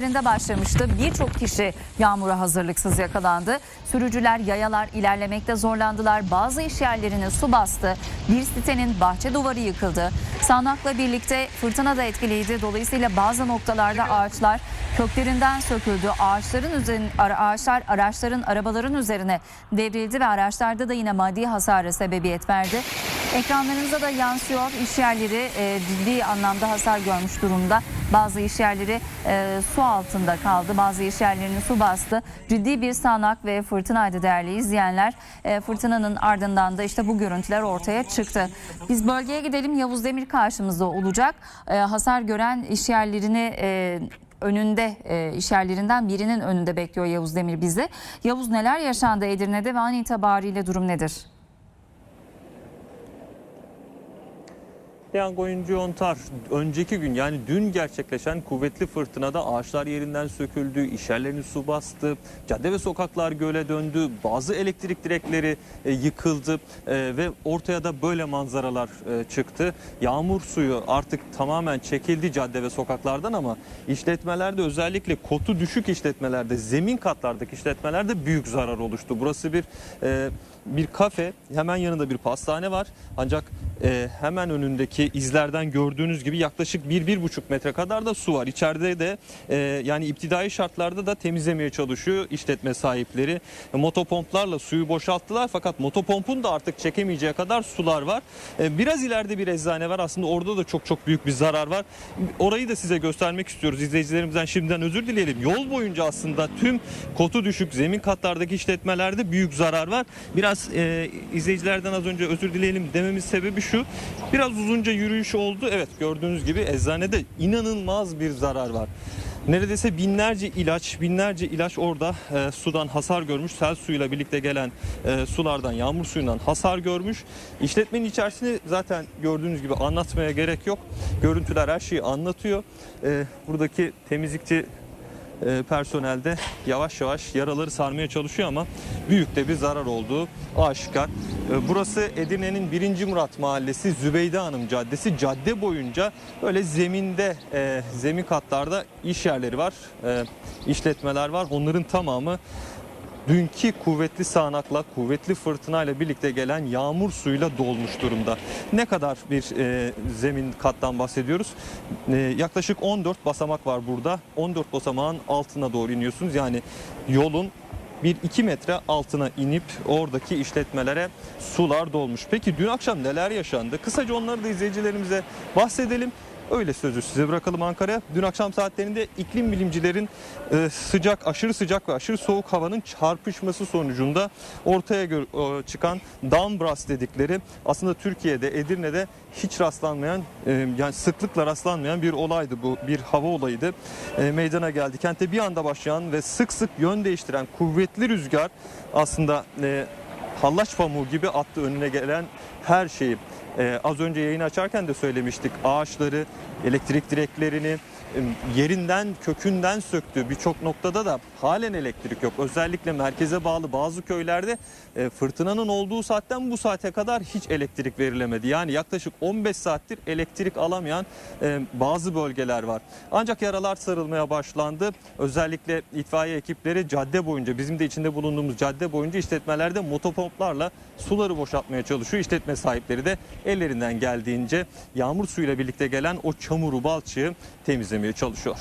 Başlamıştı. Birçok kişi yağmura hazırlıksız yakalandı. Sürücüler, yayalar ilerlemekte zorlandılar. Bazı iş yerlerini su bastı. Bir sitenin bahçe duvarı yıkıldı. Sağanakla birlikte fırtına da etkiliydi. Dolayısıyla bazı noktalarda ağaçlar köklerinden söküldü. Ağaçların üzerine, ağaçlar araçların, arabaların üzerine devrildi ve araçlarda da yine maddi hasara sebebiyet verdi. Ekranlarınıza da yansıyor. İş yerleri e, ciddi anlamda hasar görmüş durumda. Bazı iş yerleri e, su altında kaldı. Bazı iş yerlerini su bastı. Ciddi bir sağanak ve fırtınaydı değerli izleyenler. E, fırtınanın ardından da işte bu görüntüler ortaya çıktı. Biz bölgeye gidelim. Yavuz Demir karşımızda olacak. E, hasar gören iş yerlerini e, önünde e, iş yerlerinden birinin önünde bekliyor Yavuz Demir bizi. Yavuz neler yaşandı Edirne'de ve an itibariyle durum nedir? Piyango oyuncu Yontar önceki gün yani dün gerçekleşen kuvvetli fırtınada ağaçlar yerinden söküldü, işyerlerini su bastı, cadde ve sokaklar göle döndü, bazı elektrik direkleri e, yıkıldı e, ve ortaya da böyle manzaralar e, çıktı. Yağmur suyu artık tamamen çekildi cadde ve sokaklardan ama işletmelerde özellikle kotu düşük işletmelerde, zemin katlardaki işletmelerde büyük zarar oluştu. Burası bir e, bir kafe, hemen yanında bir pastane var. Ancak e, hemen önündeki izlerden gördüğünüz gibi yaklaşık 1-1,5 metre kadar da su var. İçeride de e, yani iptidai şartlarda da temizlemeye çalışıyor işletme sahipleri. E, motopomplarla suyu boşalttılar fakat motopompun da artık çekemeyeceği kadar sular var. E, biraz ileride bir eczane var. Aslında orada da çok çok büyük bir zarar var. Orayı da size göstermek istiyoruz. İzleyicilerimizden şimdiden özür dileyelim. Yol boyunca aslında tüm kotu düşük zemin katlardaki işletmelerde büyük zarar var. Biraz e, izleyicilerden az önce özür dileyelim dememin sebebi şu. Biraz uzunca yürüyüş oldu. Evet gördüğünüz gibi eczanede inanılmaz bir zarar var. Neredeyse binlerce ilaç, binlerce ilaç orada e, sudan hasar görmüş. Sel suyuyla birlikte gelen e, sulardan, yağmur suyundan hasar görmüş. İşletmenin içerisini zaten gördüğünüz gibi anlatmaya gerek yok. Görüntüler her şeyi anlatıyor. E, buradaki temizlikçi e, personel de yavaş yavaş yaraları sarmaya çalışıyor ama büyük de bir zarar olduğu aşikar. E, Burası Edirne'nin 1. Murat Mahallesi Zübeyde Hanım Caddesi. Cadde boyunca böyle zeminde, e, zemin katlarda iş yerleri var, e, işletmeler var. Onların tamamı dünkü kuvvetli sağanakla, kuvvetli fırtınayla birlikte gelen yağmur suyuyla dolmuş durumda. Ne kadar bir e, zemin kattan bahsediyoruz? E, yaklaşık 14 basamak var burada. 14 basamağın altına doğru iniyorsunuz. Yani yolun bir 2 metre altına inip oradaki işletmelere sular dolmuş. Peki dün akşam neler yaşandı? Kısaca onları da izleyicilerimize bahsedelim. Öyle sözü size bırakalım Ankara'ya. Dün akşam saatlerinde iklim bilimcilerin e, sıcak, aşırı sıcak ve aşırı soğuk havanın çarpışması sonucunda ortaya çıkan Downburst dedikleri aslında Türkiye'de, Edirne'de hiç rastlanmayan, e, yani sıklıkla rastlanmayan bir olaydı bu. Bir hava olayıydı. E, meydana geldi. Kentte bir anda başlayan ve sık sık yön değiştiren kuvvetli rüzgar aslında hallaç pamuğu gibi attı önüne gelen her şeyi. Ee, az önce yayını açarken de söylemiştik. Ağaçları, elektrik direklerini yerinden, kökünden söktü. Birçok noktada da halen elektrik yok. Özellikle merkeze bağlı bazı köylerde e, fırtınanın olduğu saatten bu saate kadar hiç elektrik verilemedi. Yani yaklaşık 15 saattir elektrik alamayan e, bazı bölgeler var. Ancak yaralar sarılmaya başlandı. Özellikle itfaiye ekipleri cadde boyunca, bizim de içinde bulunduğumuz cadde boyunca işletmelerde motopomplarla suları boşaltmaya çalışıyor. İşletme sahipleri de ellerinden geldiğince yağmur suyuyla birlikte gelen o çamuru, balçığı temizlemeye çalışıyor.